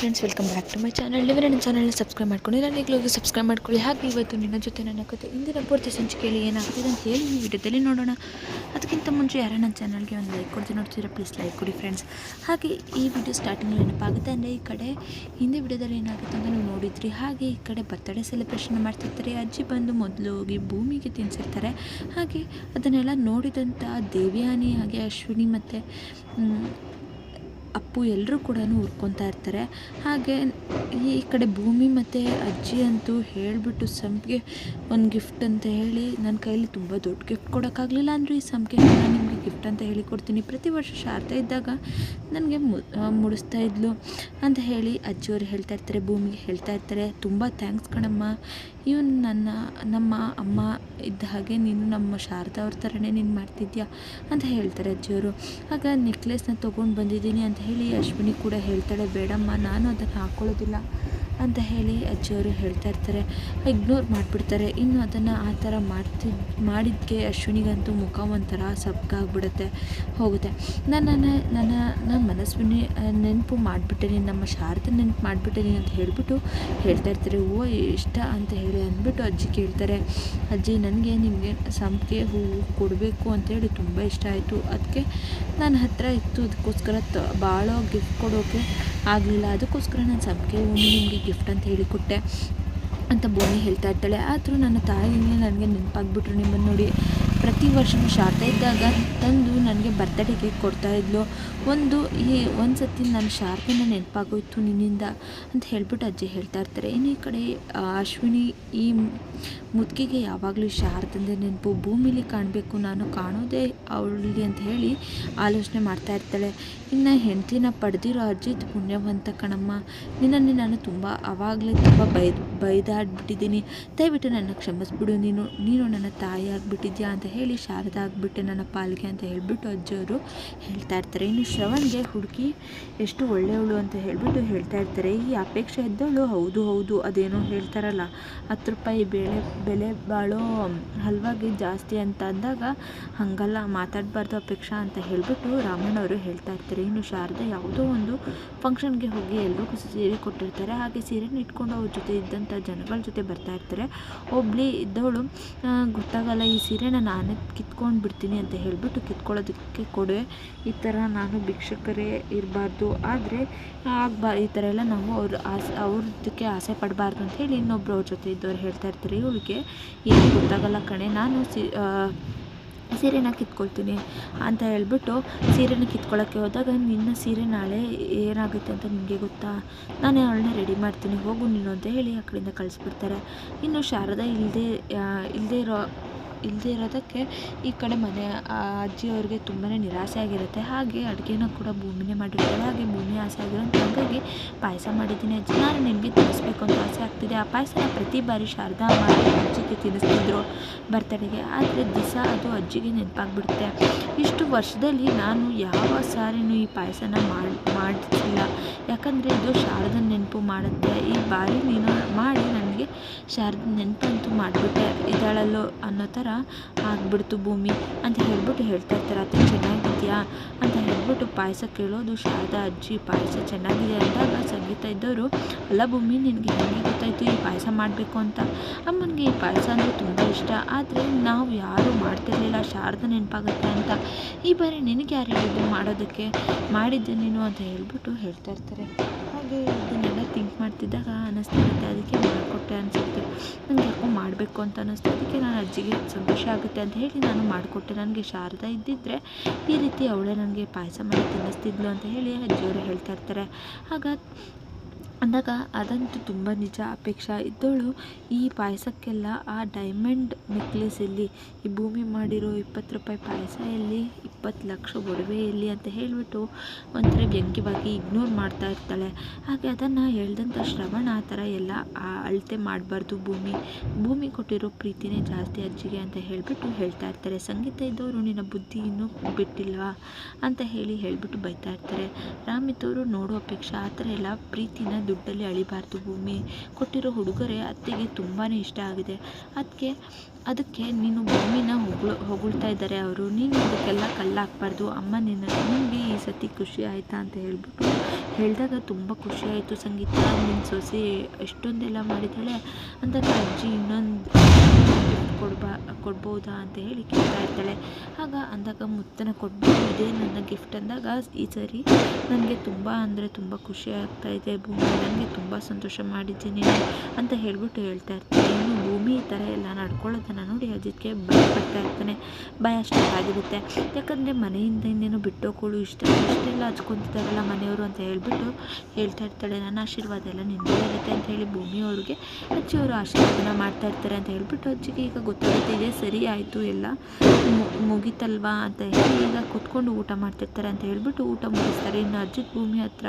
Friends welcome back to my channel ನೀವು ನನ್ನ ಚಾನಲ್ನ ಸಬ್ಸ್ಕ್ರೈಬ್ ಮಾಡ್ಕೊಂಡು ನಾನು ಈಗಲೂ ಸಬ್ಸ್ಕ್ರೈಬ್ ಮಾಡ್ಕೊಳ್ಳಿ. ಹಾಗೆ ಇವತ್ತು ನಿನ್ನ ಜೊತೆ ನನ್ನ ಕತೆ ಇಂದಿನ ಪೂರ್ತಿ ಸಂಚಿಕೆಯಲ್ಲಿ ಏನಾಗ್ತಿದೆ ಅಂತ ಹೇಳಿ ಈ ವಿಡಿಯೋದಲ್ಲಿ ನೋಡೋಣ. ಅದಕ್ಕಿಂತ ಮುಂಚೆ ಯಾರು ನನ್ನ ಚಾನಲ್ಗೆ ಒಂದು ಲೈಕ್ ಕೊಡ್ತೀನಿ ನೋಡ್ತೀರಾ ಪ್ಲೀಸ್ ಲೈಕ್ ಕೊಡಿ ಫ್ರೆಂಡ್ಸ್ ಹಾಗೆ ಈ ವಿಡಿಯೋ ಸ್ಟಾರ್ಟಿಂಗ್ ನೆನಪಾಗುತ್ತೆ ಅಂದರೆ ಈ ಕಡೆ ಹಿಂದೆ ವಿಡಿಯೋದಲ್ಲಿ ಏನಾಗುತ್ತೆ ಅಂತ ನೀವು ನೋಡಿದ್ರಿ. ಹಾಗೆ ಈ ಕಡೆ ಬರ್ತಡೇ ಸೆಲೆಬ್ರೇಷನ್ ಮಾಡ್ತಿರ್ತಾರೆ. ಅಜ್ಜಿ ಬಂದು ಮೊದಲು ಹೋಗಿ ಭೂಮಿಗೆ ತಿನ್ಸಿರ್ತಾರೆ. ಹಾಗೆ ಅದನ್ನೆಲ್ಲ ನೋಡಿದಂಥ ದೇವ್ಯಾನಿ ಹಾಗೆ ಅಶ್ವಿನಿ ಮತ್ತು ಅಪ್ಪು ಎಲ್ಲರೂ ಕೂಡ ಹುರ್ಕೊತಾ ಇರ್ತಾರೆ. ಹಾಗೆ ಈ ಕಡೆ ಭೂಮಿ ಮತ್ತು ಅಜ್ಜಿ ಅಂತೂ ಹೇಳಿಬಿಟ್ಟು ಸಂಪಿಗೆ ಒಂದು ಗಿಫ್ಟ್ ಅಂತ ಹೇಳಿ ನನ್ನ ಕೈಲಿ ತುಂಬ ದೊಡ್ಡ ಗಿಫ್ಟ್ ಕೊಡೋಕ್ಕಾಗಲಿಲ್ಲ ಅಂದರೂ ಈ ಸಂಪಿಗೆ. ನಾನು ನಿಮಗೆ ಗಿಫ್ಟ್ ಅಂತ ಹೇಳಿ ಕೊಡ್ತೀನಿ. ಪ್ರತಿ ವರ್ಷ ಶಾರದ ಇದ್ದಾಗ ನನಗೆ ಮುಡಿಸ್ತಾ ಇದ್ಲು ಅಂತ ಹೇಳಿ ಅಜ್ಜಿಯವರು ಹೇಳ್ತಾ ಇರ್ತಾರೆ, ಭೂಮಿಗೆ ಹೇಳ್ತಾ ಇರ್ತಾರೆ. ತುಂಬ ಥ್ಯಾಂಕ್ಸ್ ಕಣಮ್ಮ. ಇವನು ನನ್ನ, ನಮ್ಮ ಅಮ್ಮ ಇದ್ದ ಹಾಗೆ ನೀನು ನಮ್ಮ ಶಾರದಾ ಅವ್ರ ಥರನೇ ನೀನು ಮಾಡ್ತಿದ್ಯಾ ಅಂತ ಹೇಳ್ತಾರೆ ಅಜ್ಜಿಯವರು. ಆಗ ನೆಕ್ಲೆಸ್ನ ತೊಗೊಂಡು ಬಂದಿದ್ದೀನಿ ಅಂತ ಹೇಳಿ ಅಶ್ವಿನಿ ಕೂಡ ಹೇಳ್ತಾಳೆ, ಬೇಡಮ್ಮ, ನಾನು ಅದನ್ನು ಹಾಕ್ಕೊಳ್ಳೋದಿಲ್ಲ ಅಂತ ಹೇಳಿ ಅಜ್ಜಿಯವರು ಹೇಳ್ತಾ ಇರ್ತಾರೆ. ಇಗ್ನೋರ್ ಮಾಡಿಬಿಡ್ತಾರೆ. ಇನ್ನು ಅದನ್ನು ಆ ಥರ ಮಾಡ್ತಿದ್ ಮಾಡಿದ್ದಕ್ಕೆ ಅಶ್ವಿನಿಗಂತೂ ಮುಖ ಒಂಥರ ಸಬ್ಕಾಗ್ಬಿಡುತ್ತೆ ಹೋಗುತ್ತೆ. ನಾನು ನನ್ನ ನನ್ನ ನನ್ನ ಮನಸ್ವಿನಿ ನೆನಪು ಮಾಡಿಬಿಟ್ಟೇನಿ, ನಮ್ಮ ಶಾರದ ನೆನಪು ಮಾಡಿಬಿಟ್ಟೇನಿ ಅಂತ ಹೇಳಿಬಿಟ್ಟು ಹೇಳ್ತಾ ಇರ್ತಾರೆ. ಹೂವು ಇಷ್ಟ ಅಂತ ಹೇಳಿ ಅಂದ್ಬಿಟ್ಟು ಅಜ್ಜಿ ಕೇಳ್ತಾರೆ. ಅಜ್ಜಿ, ನನಗೆ ನಿಮಗೆ ಸಂಪಿಗೆ ಹೂವು ಕೊಡಬೇಕು ಅಂತೇಳಿ ತುಂಬ ಇಷ್ಟ ಆಯಿತು. ಅದಕ್ಕೆ ನನ್ನ ಹತ್ರ ಇತ್ತು. ಅದಕ್ಕೋಸ್ಕರ ತ, ಭಾಳ ಗಿಫ್ಟ್ ಕೊಡೋಕ್ಕೆ ಆಗಲಿಲ್ಲ. ಅದಕ್ಕೋಸ್ಕರ ನಾನು ಸಂಪಿಗೆ ಹೂವು ನಿಮಗೆ ಗಿಫ್ಟ್ ಅಂತ ಹೇಳಿಕೊಟ್ಟೆ. ಅಂತ ಬೋನಿ ಹೇಳ್ತಾ ಇರ್ತಾಳೆ. ಆದರೂ ನನ್ನ ತಾಯಿನೇ ನನಗೆ ನೆನಪಾಗ್ಬಿಟ್ರು. ನಿಮ್ಮನ್ನು ನೋಡಿ ಪ್ರತಿ ವರ್ಷವೂ ಶಾರದೆ ಇದ್ದಾಗ ತಂದು ನನಗೆ ಬರ್ತಡೇಗೆ ಕೊಡ್ತಾಯಿದ್ಲು ಒಂದು ಈ ಒಂದು ಸತಿ ನನ್ನ ಶಾರದೆನ ನೆನಪಾಗೋಯ್ತು ನಿನ್ನಿಂದ ಅಂತ ಹೇಳ್ಬಿಟ್ಟು ಅಜ್ಜಿ ಹೇಳ್ತಾ ಇರ್ತಾರೆ. ಇನ್ನು ಈ ಕಡೆ ಅಶ್ವಿನಿ ಈ ಮುದುಕಿಗೆ ಯಾವಾಗಲೂ ಶಾರದಂದೆ ನೆನಪು. ಭೂಮಿಲಿ ಕಾಣಬೇಕು, ನಾನು ಕಾಣೋದೇ ಅವಳಿಗೆ ಅಂತ ಹೇಳಿ ಆಲೋಚನೆ ಮಾಡ್ತಾ ಇರ್ತಾಳೆ. ಇನ್ನು ಹೆಂಡತಿನ ಪಡೆದಿರೋ ಅಜ್ಜಿತ್ ಪುಣ್ಯವಂತ ಕಣಮ್ಮ. ನಿನ್ನನ್ನು ನಾನು ತುಂಬ ಆವಾಗಲೇ ತುಂಬ ಬೈದು ಬೈದಾಡ್ಬಿಟ್ಟಿದ್ದೀನಿ ದಯವಿಟ್ಟು ನನ್ನ ಕ್ಷಮಿಸ್ಬಿಡು. ನೀನು ನೀನು ನನ್ನ ತಾಯಿ ಆಗಿಬಿಟ್ಟಿದ್ಯಾ ಅಂತ ಹೇಳಿ ಶಾರದಾ ಆಗಿಬಿಟ್ಟೆ ನನ್ನ ಪಾಲಿಗೆ ಅಂತ ಹೇಳಿಬಿಟ್ಟು ಅಜ್ಜಿಯವರು ಹೇಳ್ತಾ ಇರ್ತಾರೆ. ಇನ್ನು ಶ್ರವಣ್ಗೆ ಹುಡುಗಿ ಎಷ್ಟು ಒಳ್ಳೆಯವಳು ಅಂತ ಹೇಳಿಬಿಟ್ಟು ಹೇಳ್ತಾ ಇರ್ತಾರೆ. ಈ ಅಪೇಕ್ಷೆ ಇದ್ದವಳು ಹೌದು ಹೌದು, ಅದೇನೋ ಹೇಳ್ತಾರಲ್ಲ. ಹತ್ತು ರೂಪಾಯಿ ಬೆಳೆ, ಬೆಲೆ ಬಾಳೋ ಹಲ್ವಾಗಿ ಜಾಸ್ತಿ ಅಂತ ಅಂದಾಗ ಹಾಗಲ್ಲ, ಮಾತಾಡಬಾರ್ದು ಅಪೇಕ್ಷಾ ಅಂತ ಹೇಳಿಬಿಟ್ಟು ರಾಮಣ್ಣವರು ಹೇಳ್ತಾ ಇರ್ತಾರೆ. ಇನ್ನು ಶಾರದಾ ಯಾವುದೋ ಒಂದು ಫಂಕ್ಷನ್ಗೆ ಹೋಗಿ ಎಲ್ಲರಿಗೂ ಸೀರೆ ಕೊಟ್ಟಿರ್ತಾರೆ. ಹಾಗೆ ಸೀರೆನ ಇಟ್ಕೊಂಡು ಅವ್ರ ಜೊತೆ ಇದ್ದಂಥ ಜನಗಳ ಜೊತೆ ಬರ್ತಾ ಇರ್ತಾರೆ. ಒಬ್ಳಿ ಇದ್ದವಳು ಗೊತ್ತಾಗಲ್ಲ, ಈ ಸೀರೆನ ನಾನೇ ಕಿತ್ಕೊಂಡು ಬಿಡ್ತೀನಿ ಅಂತ ಹೇಳಿಬಿಟ್ಟು ಕಿತ್ಕೊಳ್ಳೋದಕ್ಕೆ ಕೊಡುವೆ ಈ ಥರ ನಾನು ಭಿಕ್ಷಕರೇ ಇರಬಾರ್ದು. ಆದರೆ, ಆಗ್ಬಾ, ಈ ಥರ ಎಲ್ಲ ನಾವು ಅವ್ರ ಆಸೆ ಅವ್ರದಕ್ಕೆ ಆಸೆ ಪಡಬಾರ್ದು ಅಂತ ಹೇಳಿ ಇನ್ನೊಬ್ರು ಅವ್ರ ಜೊತೆ ಇದ್ದವ್ರು ಹೇಳ್ತಾ ಇರ್ತಾರೆ. ಇವಳಿಗೆ, ಏನು ಗೊತ್ತಾಗಲ್ಲ ಕಣೆ. ನಾನು ಸಿ ಸೀರೆನ ಕಿತ್ಕೊಳ್ತೀನಿ ಅಂತ ಹೇಳ್ಬಿಟ್ಟು ಸೀರೆನ ಕಿತ್ಕೊಳ್ಳೋಕ್ಕೆ ಹೋದಾಗ ನಿನ್ನ ಸೀರೆ ನಾಳೆ ಏನಾಗುತ್ತೆ ಅಂತ ನಿಮಗೆ ಗೊತ್ತಾ? ನಾನು ಅವಳನ್ನ ರೆಡಿ ಮಾಡ್ತೀನಿ. ಹೋಗು ನೀನು ಅಂತ ಹೇಳಿ ಆ ಕಡೆಯಿಂದ ಕಳಿಸ್ಬಿಡ್ತಾರೆ. ಇನ್ನು ಶಾರದಾ ಇಲ್ಲದೆ ಇಲ್ಲದೆ ಇರೋ ಇಲ್ಲದೆ ಇರೋದಕ್ಕೆ ಈ ಕಡೆ ಮನೆ ಅಜ್ಜಿಯವ್ರಿಗೆ ತುಂಬಾ ನಿರಾಸೆ ಆಗಿರುತ್ತೆ. ಹಾಗೆ ಅಡುಗೆನ ಕೂಡ ಭೂಮಿನೇ ಮಾಡಿರ್ತಾರೆ. ಹಾಗೆ ಭೂಮಿ ಆಸೆ ಆಗಿರೋಂಥ ಹಾಗಾಗಿ ಪಾಯಸ ಮಾಡಿದ್ದೀನಿ ಅಜ್ಜಿ. ನಾನು ನಿಮಗೆ ತಿನ್ನಿಸ್ಬೇಕು ಅಂತ ಆಸೆ ಆಗ್ತಿದೆ. ಆ ಪಾಯಸನ ಪ್ರತಿ ಬಾರಿ ಶಾರದಾ ಮಾಡಿ ಅಜ್ಜಿಗೆ ತಿನ್ನಿಸ್ತಿದ್ರು ಬರ್ತಡೆಗೆ ಆದರೆ ದಿವಸ ಅದು ಅಜ್ಜಿಗೆ ನೆನಪಾಗ್ಬಿಡುತ್ತೆ. ಇಷ್ಟು ವರ್ಷದಲ್ಲಿ ನಾನು ಯಾವ ಸಾರಿನೂ ಈ ಪಾಯಸನ ಮಾಡಿ ಮಾಡಿಸಿಲ್ಲ ಯಾಕಂದರೆ ಇದು ಶಾರದನ ನೆನಪು ಮಾಡುತ್ತೆ. ಈ ಬಾರಿ ನೀನು ಮಾಡಿ ನನಗೆ ಶಾರದ ನೆನಪಂತೂ ಮಾಡಿಬಿಟ್ಟೆ. ಇದ್ದಾಳಲ್ಲೋ ಅನ್ನೋ ಥರ ಆಗಿಬಿಡ್ತು ಭೂಮಿ ಅಂತ ಹೇಳ್ಬಿಟ್ಟು ಹೇಳ್ತಾ ಇರ್ತಾರೆ. ಅತ್ತೆ ಚೆನ್ನಾಗಿದೆಯಾ ಅಂತ ಹೇಳ್ಬಿಟ್ಟು ಪಾಯಸ ಕೇಳೋದು ಶಾರದಾ ಅಜ್ಜಿ. ಪಾಯಸ ಚೆನ್ನಾಗಿದೆ ಅಂದಾಗ ಸಂಗೀತ ಇದ್ದವರು ಅಲ್ಲ ಭೂಮಿ, ನಿನಗೆ ಹೇಗೆ ಗೊತ್ತಾಯಿತು ಈ ಪಾಯಸ ಮಾಡಬೇಕು ಅಂತ? ಅಮ್ಮನಿಗೆ ಈ ಪಾಯಸ ಅಂದರೆ ತುಂಬ ಇಷ್ಟ. ಆದರೆ ನಾವು ಯಾರೂ ಮಾಡ್ತಿರ್ಲಿಲ್ಲ. ಶಾರದ ನೆನಪಾಗುತ್ತೆ ಅಂತ. ಈ ಬಾರಿ ನಿನಗೆ ಯಾರು ಹೇಳಿದ್ದು ಮಾಡೋದಕ್ಕೆ? ಮಾಡಿದ್ದೆ ನೀನು ಅಂತ ಹೇಳ್ಬಿಟ್ಟು ಹೇಳ್ತಾ ಇರ್ತಾರೆ. ಹಾಗೆ ಮಾಡ್ತಿದ್ದಾಗ ಅನ್ನಿಸ್ತಿರುತ್ತೆ ಅದಕ್ಕೆ ಮಾಡಿಕೊಟ್ಟೆ ಅನಿಸುತ್ತೆ. ನನಗೆ ಯಾಕೋ ಮಾಡಬೇಕು ಅಂತ ಅನ್ನಿಸ್ತು ಅದಕ್ಕೆ ನಾನು ಅಜ್ಜಿಗೆ ಸಂತೋಷ ಆಗುತ್ತೆ ಅಂತ ಹೇಳಿ ನಾನು ಮಾಡಿಕೊಟ್ಟೆ. ನನಗೆ ಶಾರದಾ ಇದ್ದಿದ್ದರೆ ಈ ರೀತಿ ಅವಳೇ ನನಗೆ ಪಾಯಸ ಮಾಡಿ ತಿನ್ನಿಸ್ತಿದ್ಲು ಅಂತ ಹೇಳಿ ಅಜ್ಜಿಯವರು ಹೇಳ್ತಾ ಇರ್ತಾರೆ. ಆಗ ಅಂದಾಗ ಅದಂತೂ ತುಂಬ ನಿಜ ಅಪೇಕ್ಷಾ. ಇದ್ದವಳು ಈ ಪಾಯಸಕ್ಕೆಲ್ಲ ಆ ಡೈಮಂಡ್ ನೆಕ್ಲೆಸ್ ಎಲ್ಲಿ ಈ ಭೂಮಿ ಮಾಡಿರೋ ಇಪ್ಪತ್ತು ರೂಪಾಯಿ ಪಾಯಸ ಎಲ್ಲಿ ಇಪ್ಪತ್ತು ಲಕ್ಷ ಒಡವೆ ಇರಲಿ ಅಂತ ಹೇಳಿಬಿಟ್ಟು ಒಂಥರ ವ್ಯಂಗ್ಯವಾಗಿ ಇಗ್ನೋರ್ ಮಾಡ್ತಾ ಇರ್ತಾಳೆ. ಹಾಗೆ ಅದನ್ನು ಹೇಳ್ದಂಥ ಶ್ರವಣ ಆ ಥರ ಎಲ್ಲ ಅಳತೆ ಮಾಡಬಾರ್ದು ಭೂಮಿ. ಭೂಮಿ ಕೊಟ್ಟಿರೋ ಪ್ರೀತಿನೇ ಜಾಸ್ತಿ ಅಜ್ಜಿಗೆ ಅಂತ ಹೇಳಿಬಿಟ್ಟು ಹೇಳ್ತಾ ಇರ್ತಾರೆ. ಸಂಗೀತ ಇದ್ದವರು ನಿನ್ನ ಬುದ್ಧಿ ಇನ್ನೂ ಬಿಟ್ಟಿಲ್ವಾ ಅಂತ ಹೇಳಿ ಹೇಳಿಬಿಟ್ಟು ಬೈತಾ ಇರ್ತಾರೆ. ರಾಮಿತವರು ನೋಡೋ ಅಪೇಕ್ಷೆ ಆ ಥರ ಎಲ್ಲ ಪ್ರೀತಿನ ದುಡ್ಡಲ್ಲಿ ಅಳಿಬಾರ್ದು ಭೂಮಿ. ಕೊಟ್ಟಿರೋ ಉಡುಗೊರೆ ಅತ್ತೆಗೆ ತುಂಬಾ ಇಷ್ಟ ಆಗಿದೆ. ಅದಕ್ಕೆ ಅದಕ್ಕೆ ನೀನು ಭೂಮಿನ ಹೊಗಳು ಹೊಗಳ್ತಾ ಇದ್ದಾರೆ ಅವರು. ನೀನು ಅದಕ್ಕೆಲ್ಲ ಕಲ್ ಕಲ್ಲಾಕಬಾರ್ದು ಅಮ್ಮ ನಿನ್ನ ನಿಮಗೆ ಈ ಸತಿ ಖುಷಿ ಆಯಿತಾ ಅಂತ ಹೇಳ್ಬಿಟ್ಟು ಹೇಳಿದಾಗ ತುಂಬ ಖುಷಿ ಆಯಿತು. ಸಂಗೀತ ನಿನ್ನ ಸೊಸೆ ಎಷ್ಟೊಂದೆಲ್ಲ ಮಾಡಿದ್ದಾಳೆ ಅಂದಾಗ ಅಜ್ಜಿ ಇನ್ನೊಂದು ಗಿಫ್ಟ್ ಕೊಡ್ಬಾ, ಕೊಡ್ಬೋದಾ ಅಂತ ಹೇಳಿ ಕೇಳ್ತಾ ಇರ್ತಾಳೆ. ಆಗ ಅಂದಾಗ ಮುತ್ತನ ಕೊಡ್ಬೋದು ಇದೇ ನನ್ನ ಗಿಫ್ಟ್ ಅಂದಾಗ ಈ ಸರಿ ನನಗೆ ತುಂಬ ಅಂದರೆ ತುಂಬ ಖುಷಿ ಆಗ್ತಾ ಇದೆ ಭೂಮಿ ನನಗೆ ತುಂಬ ಸಂತೋಷ ಮಾಡಿದ್ದೀನಿ ಅಂತ ಹೇಳ್ಬಿಟ್ಟು ಹೇಳ್ತಾ ಇರ್ತಾನೆ ಭೂಮಿ ಈ ಥರ ಎಲ್ಲ ನಡ್ಕೊಳ್ಳೋದನ್ನು ನೋಡಿ ಅಜಿತ್ಗೆ ಭಯ ಪಡ್ತಾ ಇರ್ತಾನೆ. ಭಯ ಸ್ಟಾರ್ಟ್ ಆಗಿರುತ್ತೆ. ಯಾಕಂದರೆ ಮನೆಯಿಂದ ಇನ್ನೇನು ಬಿಟ್ಟೋಗಳು ಇಷ್ಟ, ಇಷ್ಟೆಲ್ಲ ಹಚ್ಕೊತಿದ್ದಾರಲ್ಲ ಮನೆಯವರು ಅಂತ ಹೇಳಿಬಿಟ್ಟು ಹೇಳ್ತಾ ಇರ್ತಾಳೆ. ನನ್ನ ಆಶೀರ್ವಾದ ಎಲ್ಲ ನಿಂದೇ ಇರುತ್ತೆ ಅಂತ ಹೇಳಿ ಭೂಮಿಯವ್ರಿಗೆ ಅಜ್ಜಿಯವರು ಆಶೀರ್ವಾದನ ಮಾಡ್ತಾ ಇರ್ತಾರೆ ಅಂತ ಹೇಳ್ಬಿಟ್ಟು ಅಜ್ಜಿಗೆ ಈಗ ಗೊತ್ತಾಗುತ್ತೆ, ಇದೇ ಸರಿ ಆಯಿತು, ಎಲ್ಲ ಮುಗೀತಲ್ವಾ? ಅಂತ ಹೇಳಿ ಈಗ ಕುತ್ಕೊಂಡು ಊಟ ಮಾಡ್ತಿರ್ತಾರೆ ಅಂತ ಹೇಳಿಬಿಟ್ಟು ಊಟ ಮುಗಿಸ್ತಾರೆ. ಇನ್ನು ಅಜ್ಜಿ ಭೂಮಿ ಹತ್ರ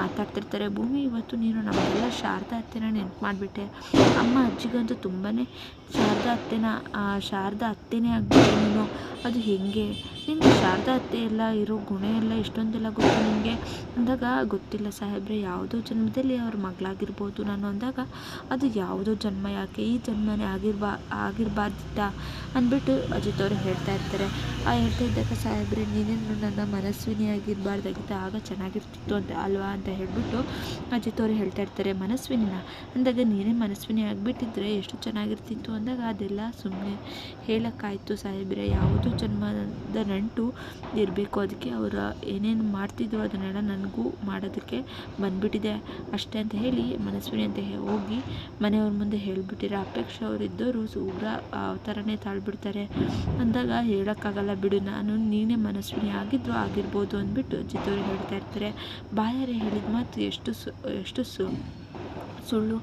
ಮಾತಾಡ್ತಿರ್ತಾರೆ. ಭೂಮಿ, ಇವತ್ತು ನೀನು ನಮಗೆಲ್ಲ ಶಾರದಾ ಅತ್ತೆನ ನೆನ್ಪು ಮಾಡಿಬಿಟ್ಟೆ. ಅಮ್ಮ ಅಜ್ಜಿಗಂತೂ ತುಂಬಾ ಶಾರದಾ ಅತ್ತೆನ ಶಾರದಾ ಅತ್ತೆನೇ ಆಗ್ಬಿಟ್ಟೆ ನೀನು. ಅದು ಹೇಗೆ? ನಿನಗೆ ಶಾರದಾ ಅತ್ತೆ ಎಲ್ಲ ಇರೋ ಗುಣ ಎಲ್ಲ ಇಷ್ಟೊಂದೆಲ್ಲ ಗೊತ್ತು ನಿನಗೆ ಅಂದಾಗ, ಗೊತ್ತಿಲ್ಲ ಸಾಹೇಬ್ರೆ, ಯಾವುದೋ ಜನ್ಮದಲ್ಲಿ ಅವ್ರ ಮಗಳಾಗಿರ್ಬೋದು ನಾನು ಅಂದಾಗ, ಅದು ಯಾವುದೋ ಜನ್ಮ ಯಾಕೆ? ಈ ಜನ್ಮನೇ ಆಗಿರ್ಬಾ, ಆಗಿರಬಾರ್ದಿತ್ತ? ಅಂದ್ಬಿಟ್ಟು ಅಜಿತ್ ಅವರು ಹೇಳ್ತಾ ಇರ್ತಾರೆ. ಆ ಹೇಳ್ತಾ ಇದ್ದಾಗ, ಸಾಹೇಬ್ರೆ, ನೀನೇನು ನನ್ನ ಮನಸ್ವಿನಿ ಆಗಿರಬಾರ್ದಾಗಿತ್ತು? ಆಗ ಚೆನ್ನಾಗಿರ್ತಿತ್ತು ಅಂತ, ಅಲ್ವಾ ಅಂತ ಹೇಳ್ಬಿಟ್ಟು ಅಜಿತ್ ಅವರು ಹೇಳ್ತಾ ಇರ್ತಾರೆ, ಮನಸ್ವಿನಿನ. ಅಂದಾಗ, ನೀನೇ ಮನಸ್ವಿನಿ ಆಗಿಬಿಟ್ಟಿದ್ರೆ ಎಷ್ಟು ಚೆನ್ನಾಗಿರ್ತಿತ್ತು ಅಂದಾಗ ಅದೆಲ್ಲ ಸುಮ್ಮನೆ ಹೇಳೋಕ್ಕಾಯ್ತು ಸಾಹೇಬ್ರೆ. ಯಾವುದು ಜನ್ಮದ ನಂಟು ಇರಬೇಕು. ಅದಕ್ಕೆ ಅವರು ಏನೇನು ಮಾಡ್ತಿದ್ರು ಅದನ್ನೆಲ್ಲ ನನಗೂ ಮಾಡೋದಕ್ಕೆ ಬಂದುಬಿಟ್ಟಿದೆ. ಅಷ್ಟೇ ಅಂತ ಹೇಳಿ ಮನಸ್ವಿನಿ ಅಂತ ಹೋಗಿ ಮನೆಯವ್ರ ಮುಂದೆ ಹೇಳಿಬಿಟ್ಟಿರೋ. ಅಪೇಕ್ಷೆ ಅವರಿದ್ದವರು ಉಗ್ರ ಥರನೇ ತಾಳ್ಬಿಡ್ತಾರೆ. ಅಂದಾಗ ಹೇಳೋಕ್ಕಾಗಲ್ಲ ಬಿಡು. ನಾನು ನೀನೇ ಮನಸ್ವಿನಿ ಆಗಿದ್ರು ಆಗಿರ್ಬೋದು ಅಂದ್ಬಿಟ್ಟು ಅವರು ಹೇಳ್ತಾ ಇರ್ತಾರೆ. ಬಾಯಾರೆ ಹೇಳಿದ ಮಾತು ಎಷ್ಟು ಸು ಎಷ್ಟು ಸು ಸುಳ್ಳು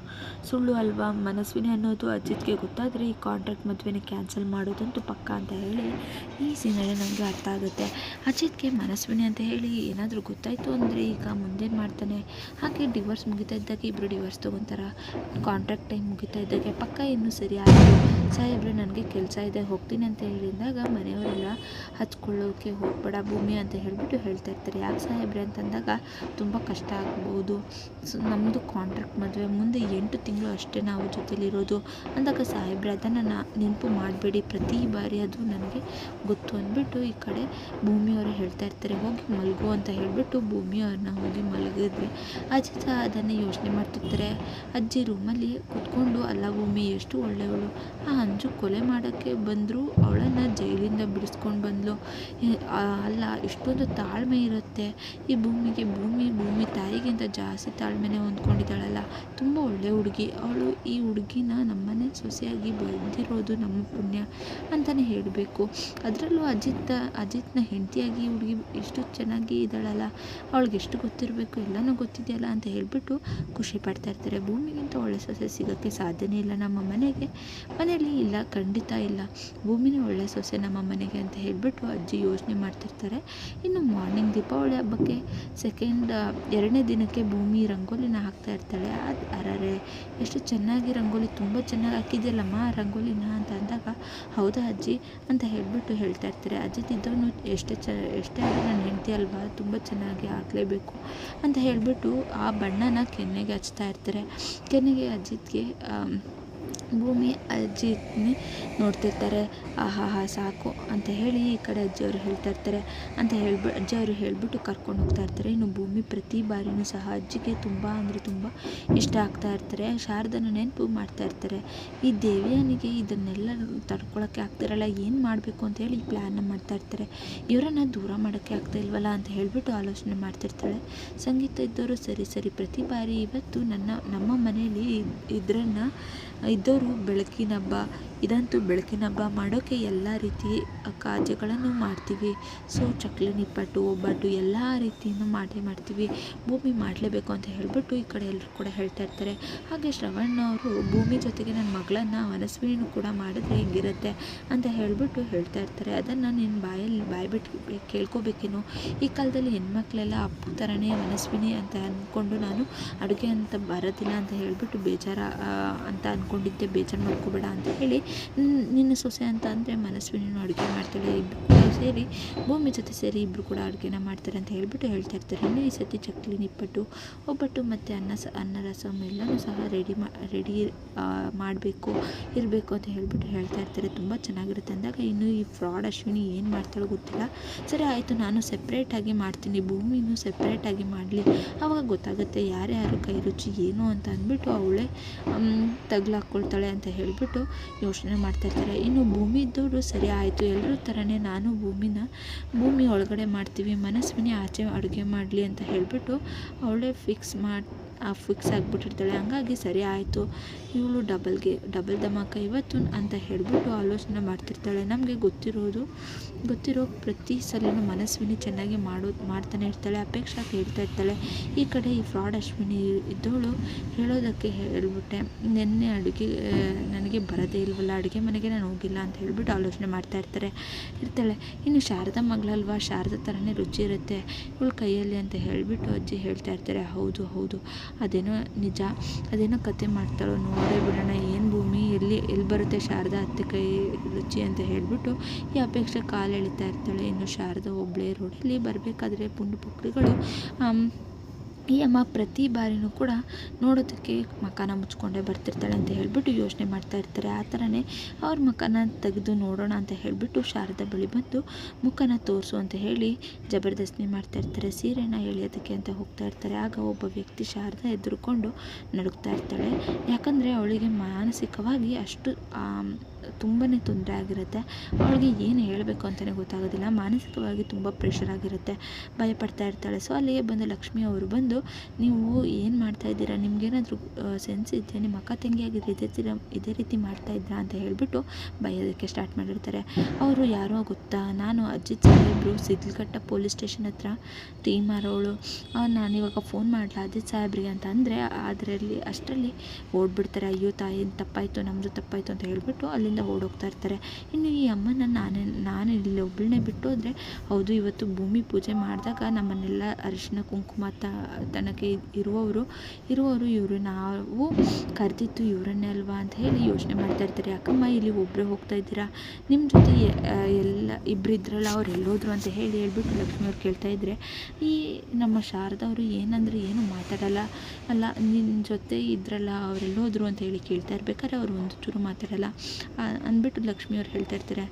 ಸುಳ್ಳು ಅಲ್ವಾ? ಮನಸ್ವಿನಿ ಅನ್ನೋದು ಅಜಿತ್ಗೆ ಗೊತ್ತಾದರೆ ಈ ಕಾಂಟ್ರಾಕ್ಟ್ ಮದುವೆನ ಕ್ಯಾನ್ಸಲ್ ಮಾಡೋದಂತೂ ಪಕ್ಕ ಅಂತ ಹೇಳಿ ಈ ಸೀನಲ್ಲಿ ನನಗೆ ಅರ್ಥ ಆಗುತ್ತೆ. ಅಜಿತ್ಗೆ ಮನಸ್ವಿನಿ ಅಂತ ಹೇಳಿ ಏನಾದರೂ ಗೊತ್ತಾಯಿತು ಅಂದರೆ ಈಗ ಮುಂದೇನು ಮಾಡ್ತಾನೆ? ಹಾಗೆ ಡಿವೋರ್ಸ್ ಮುಗಿತಾ ಇದ್ದಾಗ ಇಬ್ಬರು ಡಿವೋರ್ಸ್ ತೊಗೊತಾರ. ಕಾಂಟ್ರಾಕ್ಟ್ ಟೈಮ್ ಮುಗಿತಾ ಇದ್ದಾಗೆ ಪಕ್ಕ ಇನ್ನೂ ಸರಿ ಆಯಿತು. ಸಾಹೇಬ್ರೆ ನನಗೆ ಕೆಲಸ ಇದೆ, ಹೋಗ್ತೀನಿ ಅಂತ ಹೇಳಿದಾಗ ಮನೆಯವರೆಲ್ಲ ಹಚ್ಕೊಳ್ಳೋಕೆ ಹೋಗ್ಬೇಡ, ಭೂಮಿ ಅಂತ ಹೇಳಿಬಿಟ್ಟು ಹೇಳ್ತಾ ಇರ್ತಾರೆ. ಯಾಕೆ ಸಾಹೇಬ್ರೆ ಅಂತಂದಾಗ ತುಂಬ ಕಷ್ಟ ಆಗ್ಬೋದು. ಸೊ ನಮ್ಮದು ಕಾಂಟ್ರಾಕ್ಟ್ ಮದುವೆ ಮುಂದೆ ಎಂಟು ತಿಂಗಳು ಅಷ್ಟೇ ನಾವು ಜೊತೆಲಿರೋದು ಅಂದಾಗ ಸಾಹೇಬ್ರೆ ಅದನ್ನು ನಾ ನೆನಪು ಮಾಡಬೇಡಿ. ಪ್ರತಿ ಬಾರಿ ಅದು ನನಗೆ ಗೊತ್ತು ಅಂದ್ಬಿಟ್ಟು ಈ ಕಡೆ ಭೂಮಿಯವರು ಹೇಳ್ತಾ ಇರ್ತಾರೆ, ಹೋಗಿ ಮಲಗು ಅಂತ ಹೇಳಿಬಿಟ್ಟು ಭೂಮಿಯವ್ರನ್ನ ಹೋಗಿ ಮಲಗಿದ್ವಿ. ಅಜ್ಜಿ ಸಹ ಅದನ್ನೇ ಯೋಚನೆ ಮಾಡ್ತಿರ್ತಾರೆ. ಅಜ್ಜಿ ರೂಮಲ್ಲಿ ಕುತ್ಕೊಂಡು, ಅಲ್ಲ ಭೂಮಿ, ಎಷ್ಟು ಒಳ್ಳೆಯವಳು. ಆ ಅಂಜು ಕೊಲೆ ಮಾಡೋಕ್ಕೆ ಬಂದರೂ, ಅವಳನ್ನು ಜೈಲಿಂದ ಬಿಡಿಸ್ಕೊಂಡು ಬಂದಳು ಅಲ್ಲ, ಇಷ್ಟೊಂದು ತಾಳ್ಮೆ ಇರುತ್ತೆ. ಈ ಭೂಮಿಗೆ ಭೂಮಿ ಭೂಮಿ ತಾಯಿಗಿಂತ ಜಾಸ್ತಿ ತಾಳ್ಮೆನೇ ಹೊಂದ್ಕೊಂಡಿದ್ದಾಳಲ್ಲ. ಒಳ್ಳೆ ಹುಡುಗಿ. ಅವಳು ಈ ಹುಡುಗಿನ ನಮ್ಮನೆ ಸೊಸೆಯಾಗಿ ಬಂದಿರೋದು ನಮ್ಮ ಪುಣ್ಯ ಅಂತಲೇ ಹೇಳಬೇಕು. ಅದರಲ್ಲೂ ಅಜಿತ್, ಅಜಿತ್ನ ಹೆಂಡತಿಯಾಗಿ ಹುಡುಗಿ ಎಷ್ಟು ಚೆನ್ನಾಗಿ ಇದ್ದಾಳಲ್ಲ, ಅವಳಿಗೆ ಎಷ್ಟು ಗೊತ್ತಿರಬೇಕು, ಎಲ್ಲನೂ ಗೊತ್ತಿದೆಯಲ್ಲ ಅಂತ ಹೇಳಿಬಿಟ್ಟು ಖುಷಿ ಪಡ್ತಾ ಇರ್ತಾರೆ. ಭೂಮಿಗಿಂತ ಒಳ್ಳೆ ಸೊಸೆ ಸಿಗೋಕ್ಕೆ ಸಾಧ್ಯನೇ ಇಲ್ಲ ನಮ್ಮ ಮನೆಗೆ. ಮನೆಯಲ್ಲಿ ಇಲ್ಲ, ಖಂಡಿತ ಇಲ್ಲ. ಭೂಮಿನೇ ಒಳ್ಳೆ ಸೊಸೆ ನಮ್ಮ ಮನೆಗೆ ಅಂತ ಹೇಳಿಬಿಟ್ಟು ಅಜ್ಜಿ ಯೋಚನೆ ಮಾಡ್ತಿರ್ತಾರೆ. ಇನ್ನು ಮಾರ್ನಿಂಗ್ ದೀಪಾವಳಿ ಹಬ್ಬಕ್ಕೆ ಸೆಕೆಂಡ್ ಎರಡನೇ ದಿನಕ್ಕೆ ಭೂಮಿ ರಂಗೋಲಿನ ಹಾಕ್ತಾ ಇರ್ತಾಳೆ. ಅರರೆ, ಎಷ್ಟು ಚೆನ್ನಾಗಿ ರಂಗೋಲಿ ತುಂಬ ಚೆನ್ನಾಗಿ ಹಾಕಿದ್ಯಲ್ಲಮ್ಮ ರಂಗೋಲಿನ ಅಂತ ಅಂದಾಗ, ಹೌದಾ ಅಜ್ಜಿ? ಅಂತ ಹೇಳಿಬಿಟ್ಟು ಹೇಳ್ತಾ ಇರ್ತಾರೆ. ಅಜ್ಜಿ ತಿದ್ದವನು ಎಷ್ಟೇ ಚ, ಎಷ್ಟೇ ಆದರೂ ನನ್ನ ಹೆಂಡತಿ ಅಲ್ವಾ, ತುಂಬ ಚೆನ್ನಾಗಿ ಹಾಕಲೇಬೇಕು ಅಂತ ಹೇಳಿಬಿಟ್ಟು ಆ ಬಣ್ಣನ ಕೆನ್ನೆಗೆ ಹಚ್ತಾ ಇರ್ತಾರೆ. ಕೆನ್ನೆಗೆ ಅಜ್ಜಿಗೆ ಭೂಮಿ ಅಜ್ಜಿನೇ ನೋಡ್ತಿರ್ತಾರೆ, ಆಹಾಹಾ ಸಾಕು ಅಂತ ಹೇಳಿ ಈ ಕಡೆ ಅಜ್ಜಿಯವರು ಹೇಳ್ತಾ ಇರ್ತಾರೆ ಅಂತ ಹೇಳ್ಬಿ ಅಜ್ಜಿಯವರು ಹೇಳಿಬಿಟ್ಟು ಕರ್ಕೊಂಡು ಹೋಗ್ತಾ ಇರ್ತಾರೆ. ಇನ್ನು ಭೂಮಿ ಪ್ರತಿ ಬಾರಿನೂ ಸಹ ಅಜ್ಜಿಗೆ ತುಂಬ ಅಂದರೆ ತುಂಬ ಇಷ್ಟ ಆಗ್ತಾ ಇರ್ತಾರೆ. ಶಾರದನ ನೆನಪು ಮಾಡ್ತಾ ಇರ್ತಾರೆ. ಈ ದೇವಿಯನಿಗೆ ಇದನ್ನೆಲ್ಲ ತಡ್ಕೊಳ್ಳೋಕ್ಕೆ ಆಗ್ತಿರಲ್ಲ, ಏನು ಮಾಡಬೇಕು ಅಂತ ಹೇಳಿ ಪ್ಲ್ಯಾನ್ನ ಮಾಡ್ತಾ ಇರ್ತಾರೆ. ಇವರನ್ನು ದೂರ ಮಾಡೋಕ್ಕೆ ಆಗ್ತಾ ಇಲ್ವಲ್ಲ ಅಂತ ಹೇಳಿಬಿಟ್ಟು ಆಲೋಚನೆ ಮಾಡ್ತಿರ್ತಾಳೆ ಸಂಗೀತ ಇದ್ದವರು ಸರಿ ಸರಿ, ಪ್ರತಿ ಬಾರಿ ಇವತ್ತು ನನ್ನ, ನಮ್ಮ ಮನೆಯಲ್ಲಿ ಇದ್ರನ್ನ ಇದ್ದವರು ಬೆಳಕಿನ ಹಬ್ಬ. ಇದಂತೂ ಬೆಳಕಿನ ಹಬ್ಬ. ಮಾಡೋಕ್ಕೆ ಎಲ್ಲ ರೀತಿ ಕಾರ್ಯಗಳನ್ನು ಮಾಡ್ತೀವಿ. ಸೊ, ಚಕ್ಲಿ ನಿಪ್ಪಟ್ಟು, ಒಬ್ಬಟ್ಟು ಎಲ್ಲ ರೀತಿಯನ್ನು ಮಾಡೇ ಮಾಡ್ತೀವಿ. ಭೂಮಿ ಮಾಡಲೇಬೇಕು ಅಂತ ಹೇಳಿಬಿಟ್ಟು ಈ ಕಡೆ ಎಲ್ಲರೂ ಕೂಡ ಹೇಳ್ತಾ ಇರ್ತಾರೆ. ಹಾಗೆ ಶ್ರವಣ್ ಅವರು ಭೂಮಿ ಜೊತೆಗೆ ನನ್ನ ಮಗಳನ್ನು ಮನಸ್ವಿನೂ ಕೂಡ ಮಾಡಿದ್ರೆ ಹೆಂಗಿರುತ್ತೆ ಅಂತ ಹೇಳಿಬಿಟ್ಟು ಹೇಳ್ತಾ ಇರ್ತಾರೆ. ಅದನ್ನು ನಿನ್ನ ಬಾಯಲ್ಲಿ, ಬಾಯಿ ಬಿಟ್ಟು ಕೇಳ್ಕೊಬೇಕೇನೋ? ಈ ಕಾಲದಲ್ಲಿ ಹೆಣ್ಮಕ್ಳೆಲ್ಲ ಅಪ್ಪು ಥರನೇ ಮನಸ್ವಿನಿ ಅಂತ ಅಂದ್ಕೊಂಡು ನಾನು ಅಡುಗೆ ಅಂತ ಬರೋದಿಲ್ಲ ಅಂತ ಹೇಳಿಬಿಟ್ಟು ಬೇಜಾರ ಅಂತ ಅಂದ್ಕೊಂಡಿದ್ದೆ ಅದಕ್ಕೆ ಬೇಜಾರು ಮಾಡ್ಕೋಬೇಡ ಅಂತ ಹೇಳಿ ನಿನ್- ನಿನ್ನ ಸೊಸೆ ಅಂತ ಅಂದರೆ ಮನಸ್ವಿನೂ ಅಡುಗೆ ಮಾಡ್ತಾಳೆ ಇಬ್ಬರು ಕೂಡ ಸೇರಿ ಭೂಮಿ ಜೊತೆ ಸೇರಿ ಇಬ್ಬರು ಕೂಡ ಅಡುಗೆನ ಮಾಡ್ತಾರೆ ಅಂತ ಹೇಳಿಬಿಟ್ಟು ಹೇಳ್ತಾ ಇರ್ತಾರೆ. ಈ ಸತಿ ಚಕ್ಲಿ, ನಿಪ್ಪಟ್ಟು, ಒಬ್ಬಟ್ಟು ಮತ್ತು ಅನ್ನ ಸ, ಅನ್ನ ರಸಮ್ ಎಲ್ಲನೂ ಸಹ ರೆಡಿ ಮಾ ರೆಡಿ ಮಾಡಬೇಕು, ಇರಬೇಕು ಅಂತ ಹೇಳಿಬಿಟ್ಟು ಹೇಳ್ತಾ ಇರ್ತಾರೆ. ತುಂಬ ಚೆನ್ನಾಗಿರುತ್ತೆ ಅಂದಾಗ ಇನ್ನು ಈ ಫ್ರಾಡ್ ಅಶ್ವಿನಿ ಏನು ಮಾಡ್ತಾಳೋ ಗೊತ್ತಿಲ್ಲ. ಸರಿ ಆಯಿತು, ನಾನು ಸೆಪ್ರೇಟಾಗಿ ಮಾಡ್ತೀನಿ, ಭೂಮಿನೂ ಸೆಪ್ರೇಟಾಗಿ ಮಾಡಲಿ. ಆವಾಗ ಗೊತ್ತಾಗುತ್ತೆ ಯಾರ್ಯಾರು ಕೈ ರುಚಿ ಏನು ಅಂತ ಅಂದ್ಬಿಟ್ಟು ಅವಳೇ ತಗ್ಲಾಕ್ಕೊಳ್ತಾಳೆ ಅಂತ ಹೇಳಿಬಿಟ್ಟು ಯೋಚನೆ ಮಾಡ್ತಾಯಿರ್ತಾರೆ ಇನ್ನು ಭೂಮಿ ಇದ್ದವರು ಸರಿ ಆಯಿತು. ಎಲ್ಲರೂ ಥರನೇ ನಾನು ಭೂಮಿನ, ಭೂಮಿ ಒಳಗಡೆ ಮಾಡ್ತೀವಿ. ಮನಸ್ವಿನಿ ಆಚೆ ಅಡುಗೆ ಮಾಡಲಿ ಅಂತ ಹೇಳಿಬಿಟ್ಟು ಅವಳೇ ಫಿಕ್ಸ್ ಮಾಡಿ ಫಿಕ್ಸ್ ಆಗಿಬಿಟ್ಟಿರ್ತಾಳೆ. ಹಂಗಾಗಿ ಸರಿ ಆಯಿತು. ಇವಳು ಡಬಲ್ಗೆ ಡಬಲ್ ಧಮಾಕ ಇವತ್ತು ಅಂತ ಹೇಳಿಬಿಟ್ಟು ಆಲೋಚನೆ ಮಾಡ್ತಿರ್ತಾಳೆ. ನಮಗೆ ಗೊತ್ತಿರೋದು, ಗೊತ್ತಿರೋ ಪ್ರತಿ ಸಲನೂ ಮನಸ್ವಿನಿ ಚೆನ್ನಾಗಿ ಮಾಡೋ, ಮಾಡ್ತಾನೆ ಇರ್ತಾಳೆ ಅಪೇಕ್ಷಾ ಹೇಳ್ತಾ ಇರ್ತಾಳೆ. ಈ ಕಡೆ ಈ ಫ್ರಾಡ್ ಅಶ್ವಿನಿ ಇದ್ದವಳು ಹೇಳೋದಕ್ಕೆ ಹೇಳಿಬಿಟ್ಟೆ. ನಿನ್ನೆ ಅಡುಗೆ ನನಗೆ ಬರೋದೇ ಇಲ್ವಲ್ಲ, ಅಡುಗೆ ಮನೆಗೆ ನಾನು ಹೋಗಿಲ್ಲ ಅಂತ ಹೇಳಿಬಿಟ್ಟು ಆಲೋಚನೆ ಮಾಡ್ತಾ ಇರ್ತಾರೆ, ಇರ್ತಾಳೆ. ಇನ್ನು ಶಾರದಾ ಮಗಳಲ್ವಾ? ಶಾರದಾ ಥರನೇ ರುಚಿ ಇರುತ್ತೆ. ಇವಳು ಕೈಯಲ್ಲಿ ಅಂತ ಹೇಳಿಬಿಟ್ಟು ಅಜ್ಜಿ ಹೇಳ್ತಾ ಇರ್ತಾರೆ, ಹೌದು ಹೌದು. ಅದೇನೋ ನಿಜ, ಅದೇನೋ ಕತೆ ಮಾಡ್ತಾಳೋ ನೋಡೇ ಬಿಡೋಣ, ಏನು ಭೂಮಿ, ಎಲ್ಲಿ ಎಲ್ಲಿ ಬರುತ್ತೆ ಶಾರದಾ ಅತ್ತೆ ಕೈ ರುಚಿ ಅಂತ ಹೇಳಿಬಿಟ್ಟು ಈ ಅಪೇಕ್ಷೆ ಕಾಲು ಎಳಿತಾ ಇರ್ತಾಳೆ. ಇನ್ನು ಶಾರದಾ ಒಬ್ಬಳೇ ರೋಡಲ್ಲಿ ಬರಬೇಕಾದ್ರೆ ಪುಂಡು ಪುಕ್ಳಿಗಳು ಈ ಅಮ್ಮ ಪ್ರತಿ ಬಾರಿನೂ ಕೂಡ ನೋಡೋದಕ್ಕೆ ಮಕಾನ ಮುಚ್ಕೊಂಡೇ ಬರ್ತಿರ್ತಾಳೆ ಅಂತ ಹೇಳಿಬಿಟ್ಟು ಯೋಚನೆ ಮಾಡ್ತಾ ಇರ್ತಾರೆ. ಆ ಥರನೇ ಅವ್ರ ಮಕಾನ ತೆಗೆದು ನೋಡೋಣ ಅಂತ ಹೇಳಿಬಿಟ್ಟು ಶಾರದ ಬಳಿ ಬಂದು ಮುಖನ ತೋರಿಸು ಅಂತ ಹೇಳಿ ಜಬರ್ದಸ್ತಿ ಮಾಡ್ತಾ ಇರ್ತಾರೆ. ಸೀರೆನ ಎಳೆಯೋದಕ್ಕೆ ಅಂತ ಹೋಗ್ತಾ ಇರ್ತಾರೆ. ಆಗ ಒಬ್ಬ ವ್ಯಕ್ತಿ ಶಾರದ ಎದುರುಕೊಂಡು ನಡುಗ್ತಾ ಇರ್ತಾಳೆ. ಯಾಕಂದರೆ ಅವಳಿಗೆ ಮಾನಸಿಕವಾಗಿ ಅಷ್ಟು ತುಂಬಾ ತೊಂದರೆ ಆಗಿರುತ್ತೆ. ಅವಳಿಗೆ ಏನು ಹೇಳಬೇಕು ಅಂತಲೇ ಗೊತ್ತಾಗೋದಿಲ್ಲ. ಮಾನಸಿಕವಾಗಿ ತುಂಬ ಪ್ರೆಷರ್ ಆಗಿರುತ್ತೆ. ಭಯಪಡ್ತಾ ಇರ್ತಾಳೆ. ಸೊ ಅಲ್ಲಿಗೆ ಬಂದು ಲಕ್ಷ್ಮಿ ಅವರು ಬಂದು ನೀವು ಏನು ಮಾಡ್ತಾ ಇದ್ದೀರಾ? ನಿಮ್ಗೇನಾದರೂ ಸೆನ್ಸ್ ಇದೆಯಾ ನಿಮ್ಮ ಅಕ್ಕ ತಂಗಿಯಾಗಿದ್ದರೆ ಇದೇ ಥರ ಇದೇ ರೀತಿ ಮಾಡ್ತಾ ಇದ್ರಾ ಅಂತ ಹೇಳಿಬಿಟ್ಟು ಬೈಯೋದಕ್ಕೆ ಸ್ಟಾರ್ಟ್ ಮಾಡಿರ್ತಾರೆ. ಅವರು ಯಾರೋ ಗೊತ್ತಾ? ನಾನು ಅಜಿತ್ ಸಾಹೇಬ್ರು ಸಿದ್ಲಘಟ್ಟ ಪೊಲೀಸ್ ಸ್ಟೇಷನ್ ಹತ್ರ ಟೀ ನಾನು ಇವಾಗ ಫೋನ್ ಮಾಡಲ ಅಜಿತ್ ಸಾಹೇಬ್ರಿಗೆ ಅಂತ ಅಂದರೆ, ಅದರಲ್ಲಿ, ಅಷ್ಟರಲ್ಲಿ ಓಡ್ಬಿಡ್ತಾರೆ. ಅಯ್ಯೋ ತಾಯಿ ತಪ್ಪಾಯಿತು ನಮ್ಮದು ತಪ್ಪಾಯಿತು ಅಂತ ಹೇಳಿಬಿಟ್ಟು ಅಲ್ಲಿಂದ ಓಡೋಗ್ತಾ ಇರ್ತಾರೆ. ಇನ್ನು ಈ ಅಮ್ಮನ ನಾನೇ, ನಾನು ಇಲ್ಲಿ ಒಬ್ಬಳನ್ನೇ ಬಿಟ್ಟು ಹೌದು, ಇವತ್ತು ಭೂಮಿ ಪೂಜೆ ಮಾಡಿದಾಗ ನಮ್ಮನ್ನೆಲ್ಲ ಅರಿಶಿನ, ಕುಂಕುಮ ತನಕ್ಕೆ ಇರುವವರು ಇರುವವರು ಇವರು. ನಾವು ಕರೆದಿದ್ದು ಇವರನ್ನೇ ಅಲ್ವಾ ಅಂತ ಹೇಳಿ ಯೋಚನೆ ಮಾಡ್ತಾ ಇರ್ತಾರೆ. ಯಾಕಮ್ಮ, ಇಲ್ಲಿ ಒಬ್ಬರೇ ಹೋಗ್ತಾ ಇದ್ದೀರಾ? ನಿಮ್ಮ ಜೊತೆ ಎಲ್ಲ ಇಬ್ಬರು ಇದ್ರಲ್ಲ ಅವ್ರು ಎಲ್ಲೋದ್ರು ಅಂತ ಹೇಳಿ ಹೇಳ್ಬಿಟ್ಟು ಲಕ್ಷ್ಮಿ ಅವ್ರು ಕೇಳ್ತಾ ಇದ್ರೆ, ಈ ನಮ್ಮ ಶಾರದವರು ಏನಂದ್ರೆ ಏನು ಮಾತಾಡಲ್ಲ. ಅಲ್ಲ ನಿನ್ನ ಜೊತೆ ಇದ್ರಲ್ಲ ಅವರೆಲ್ಲೋದ್ರು ಅಂತ ಹೇಳಿ ಕೇಳ್ತಾ ಇರ್ಬೇಕಾದ್ರೆ ಅವ್ರು ಒಂದು ಚೂರು ಮಾತಾಡಲ್ಲ ಅಂದ್ಬಿಟ್ಟು ಲಕ್ಷ್ಮಿ ಅವ್ರು ಹೇಳ್ತಾ ಇರ್ತಾರೆ.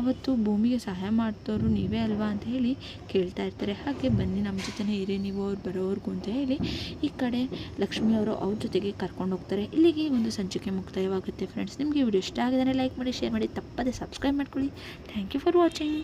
ಅವತ್ತು ಭೂಮಿಗೆ ಸಹಾಯ ಮಾಡ್ತವ್ರು ನೀವೇ ಅಲ್ವಾ ಅಂತ ಹೇಳಿ ಕೇಳ್ತಾ ಇರ್ತಾರೆ. ಹಾಗೆ ಬನ್ನಿ, ನಮ್ಮ ಜೊತೆನೇ ಇರಿ, ನೀವು ಅವ್ರು ಬರೋವರೆಗೂ ಅಂತ ಹೇಳಿ ಈ ಕಡೆ ಲಕ್ಷ್ಮಿ ಅವರು ಅವ್ರ ಜೊತೆಗೆ ಕರ್ಕೊಂಡು ಹೋಗ್ತಾರೆ. ಇಲ್ಲಿಗೆ ಒಂದು ಸಂಚಿಕೆ ಮುಕ್ತಾಯವಾಗುತ್ತೆ. ಫ್ರೆಂಡ್ಸ್ ನಿಮಗೆ ವಿಡಿಯೋ ಇಷ್ಟ ಆಗಿದ್ರೆ ಲೈಕ್ ಮಾಡಿ ಶೇರ್ ಮಾಡಿ, ತಪ್ಪದೆ ಸಬ್ಸ್ಕ್ರೈಬ್ ಮಾಡ್ಕೊಳ್ಳಿ. Thank you for watching